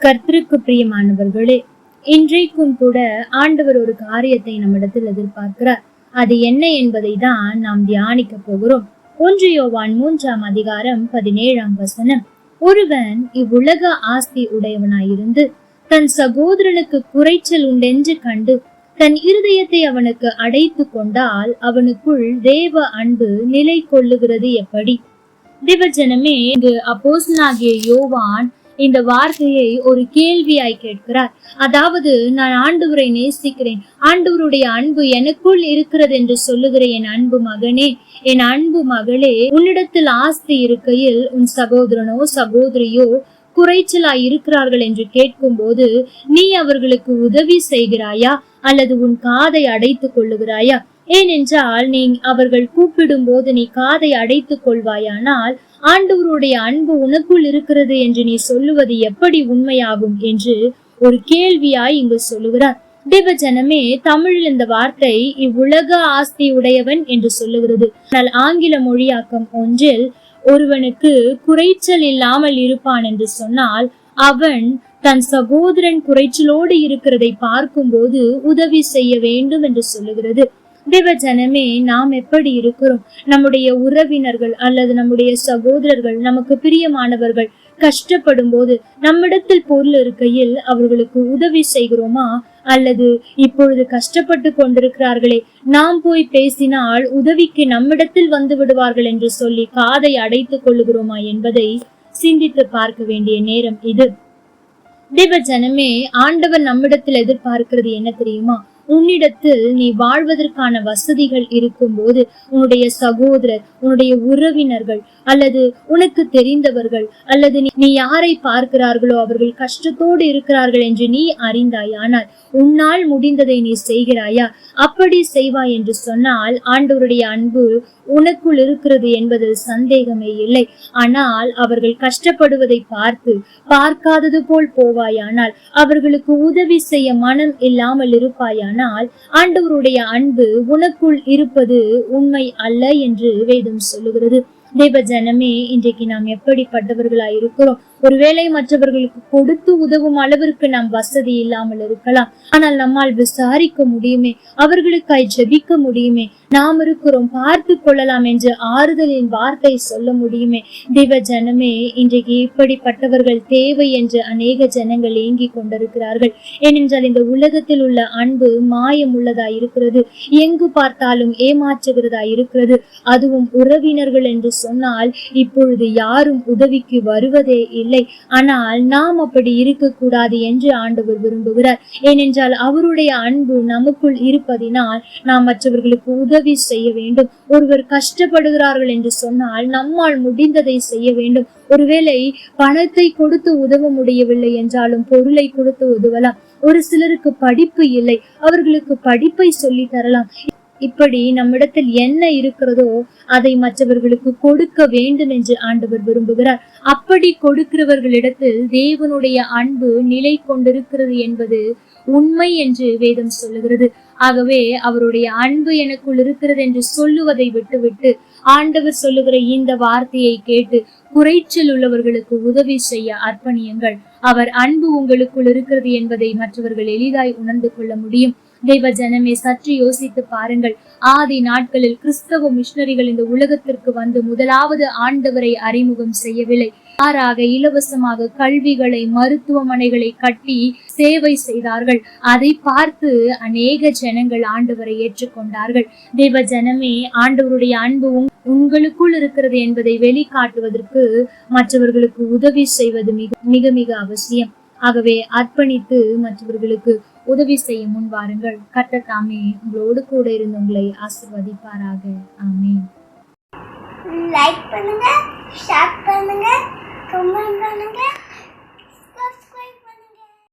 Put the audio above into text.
கர்த்தருக்கு பிரியமானவர்களே இன்றைக்கும் கூட ஆண்டவர் ஒரு காரியத்தை நம்மிடத்தில் எதிர்பார்க்கிறார். அது என்ன என்பதை தான் நாம் தியானிக்க போகிறோம். ஒன்று யோவான் மூன்றாம் அதிகாரம் பதினேழாம் வசனம். ஒருவன் இவ்வுலக ஆஸ்தி உடையவனாயிருந்து தன் சகோதரனுக்கு குறைச்சல் உண்டென்று கண்டு தன் இருதயத்தை அவனுக்கு அடைத்து கொண்டால் அவனுக்குள் தேவ அன்பு நிலை கொள்ளுகிறது எப்படி திவஜனமே இங்கு அப்போசனாகிய யோவான் இந்த வார்த்தையை ஒரு கேள்வியாய் கேட்கிறார். அதாவது நான் ஆண்டவரை நேசிக்கிறேன். ஆண்டவருடைய அன்பு எனக்குள் இருக்கிறது என்று சொல்லுகிற என் அன்பு மகனே என் அன்பு மகளே உன்னிடத்தில் ஆஸ்தி இருக்கையில் உன் சகோதரனோ சகோதரியோ குறைச்சலாய் இருக்கிறார்கள் என்று கேட்கும்போது நீ அவர்களுக்கு உதவி செய்கிறாயா? அல்லது உன் காதை அடைத்துக் கொள்ளுகிறாயா? ஏனென்றால் நீ அவர்கள் கூப்பிடும் போது நீ காதை அடைத்துக் கொள்வாயானால் ஆண்டவருடைய அன்பு உனக்குள் இருக்கிறது என்று நீ சொல்லுவது எப்படி உண்மையாகும் என்று ஒரு கேள்வியாய் இங்கு சொல்லுகிறார். தேவஜனமே தமிழில் இந்த வார்த்தை இவ்வுலக ஆஸ்தி உடையவன் என்று சொல்லுகிறது. ஆனால் ஆங்கில மொழியாக்கம் ஒன்றில் ஒருவனுக்கு குறைச்சல் இல்லாமல் இருப்பான் என்று சொன்னால் அவன் தன் சகோதரன் குறைச்சலோடு இருக்கிறதை பார்க்கும்போது உதவி செய்ய வேண்டும் என்று சொல்லுகிறது. தேவஜனமே நாம் எப்படி இருக்கிறோம்? நம்முடைய உறவினர்கள் அல்லது நம்முடைய சகோதரர்கள் நமக்கு பிரியமானவர்கள் கஷ்டப்படும் போது நம்மிடத்தில் பொருள் இருக்கையில் அவர்களுக்கு உதவி செய்கிறோமா? அல்லது இப்பொழுது கஷ்டப்பட்டு கொண்டிருக்கிறார்களே நாம் போய் பேசினால் உதவிக்கு நம்மிடத்தில் வந்து விடுவார்கள் என்று சொல்லி காதை அடைத்துக் கொள்ளுகிறோமா என்பதை சிந்தித்து பார்க்க வேண்டிய நேரம் இது. தேவ ஜனமே ஆண்டவர் நம்மிடத்தில் எதிர்பார்க்கிறது என்ன தெரியுமா? உன்னிடத்தில் நீ வாழ்வதற்கான வசதிகள் இருக்கும்போது உன்னுடைய சகோதரர் உன்னுடைய உறவினர்கள் அல்லது உனக்கு தெரிந்தவர்கள் அல்லது நீ- யாரை பார்க்கிறார்களோ அவர்கள் கஷ்டத்தோடு இருக்கிறார்கள் என்று நீ அறிந்தாயானால் உன்னால் முடிந்ததை நீ செய்கிறாயா? அப்படி செய்வாய் என்று சொன்னால் ஆண்டவருடைய அன்பு உனக்குள் இருக்கிறது என்பதில் சந்தேகமே இல்லை. ஆனால் அவர்கள் கஷ்டப்படுவதை பார்த்து பார்க்காதது போல் போவாயானால் அவர்களுக்கு உதவி செய்ய மனம் இல்லாமல் இருப்பாயானால் ஆண்டவருடைய அன்பு உனக்குள் இருப்பது உண்மை அல்ல என்று வேதம் சொல்லுகிறது. தேவ ஜனமே இன்றைக்கு நாம் எப்படிப்பட்டவர்களாய் இருக்கிறோம் ஒருவேளை மற்றவர்களுக்கு கொடுத்து உதவும் அளவிற்கு நாம் வசதி இல்லாமல் இருக்கலாம். ஆனால் நம்மால் விசாரிக்க முடியுமே அவர்களுக்காய் ஜெபிக்க முடியுமே நாம் இருக்கிறோம் பார்த்து கொள்ளலாம் என்று ஆறுதலின் வார்த்தை சொல்ல முடியுமே. தேவ ஜனமே இன்றைக்கு இப்படிப்பட்டவர்கள் தேவை என்று அநேக ஜனங்கள் ஏங்கி கொண்டிருக்கிறார்கள். ஏனென்றால் இந்த உலகத்தில் உள்ள அன்பு மாயம் உள்ளதா இருக்கிறது. எங்கு பார்த்தாலும் ஏமாற்றுகிறதா இருக்கிறது. அதுவும் உறவினர்கள் என்று சொன்னால் இப்பொழுது யாரும் உதவிக்கு வருவதே இல்லை. இல்லை. ஆனால் நாம் அப்படி இருக்கக்கூடாது என்று ஆண்டவர் விரும்புகிறார். ஏனென்றால் அவருடைய அன்பு நமக்குள் இருப்பதினால் நாம் மற்றவர்களுக்கு உதவி செய்ய வேண்டும். ஒருவர் கஷ்டப்படுகிறார்கள் என்று சொன்னால் நம்மால் முடிந்ததை செய்ய வேண்டும். ஒருவேளை பணத்தை கொடுத்து உதவ முடியவில்லை என்றாலும் பொருளை கொடுத்து உதவலாம். ஒரு சிலருக்கு படிப்பு இல்லை. அவர்களுக்கு படிப்பை சொல்லி தரலாம். இப்படி நம்மிடத்தில் என்ன இருக்கிறதோ அதை மற்றவர்களுக்கு கொடுக்க வேண்டும் என்று ஆண்டவர் விரும்புகிறார். அப்படி கொடுக்கிறவர்களிடத்தில் தேவனுடைய அன்பு நிலை கொண்டிருக்கிறது என்பது உண்மை என்று வேதம் சொல்லுகிறது. ஆகவே அவருடைய அன்பு எனக்குள் இருக்கிறது என்று சொல்லுவதை விட்டுவிட்டு ஆண்டவர் சொல்லுகிற இந்த வார்த்தையை கேட்டு குறைச்சல் உள்ளவர்களுக்கு உதவி செய்ய அர்ப்பணியுங்கள். அவர் அன்பு உங்களுக்குள் இருக்கிறது என்பதை மற்றவர்கள் எளிதாய் உணர்ந்து கொள்ள முடியும். தெய்வ ஜனமே சற்று யோசித்து பாருங்கள். ஆதி நாட்களில் கிறிஸ்தவ மிஷனரிகள் இந்த உலகத்திற்கு வந்து முதலாவது ஆண்டவரை அறிமுகம் செய்யவில்லை. மாறாக இலவசமாக கல்விகளை மருத்துவமனைகளை கட்டி சேவை செய்தார்கள். அதை பார்த்து அநேக ஜனங்கள் ஆண்டவரை ஏற்றுக்கொண்டார்கள். தெய்வ ஜனமே ஆண்டவருடைய அன்பு உங்- உங்களுக்குள் இருக்கிறது என்பதை வெளிக்காட்டுவதற்கு மற்றவர்களுக்கு உதவி செய்வது மிக மிக மிக அவசியம். ஆகவே அர்ப்பணித்து மற்றவர்களுக்கு உதவி செய்ய முன் வாருங்கள். கர்த்தர் தாமே உங்களோடு கூட இருந்து உங்களை ஆசிர்வதிப்பாராக. ஆமே லைக் பண்ணுங்க.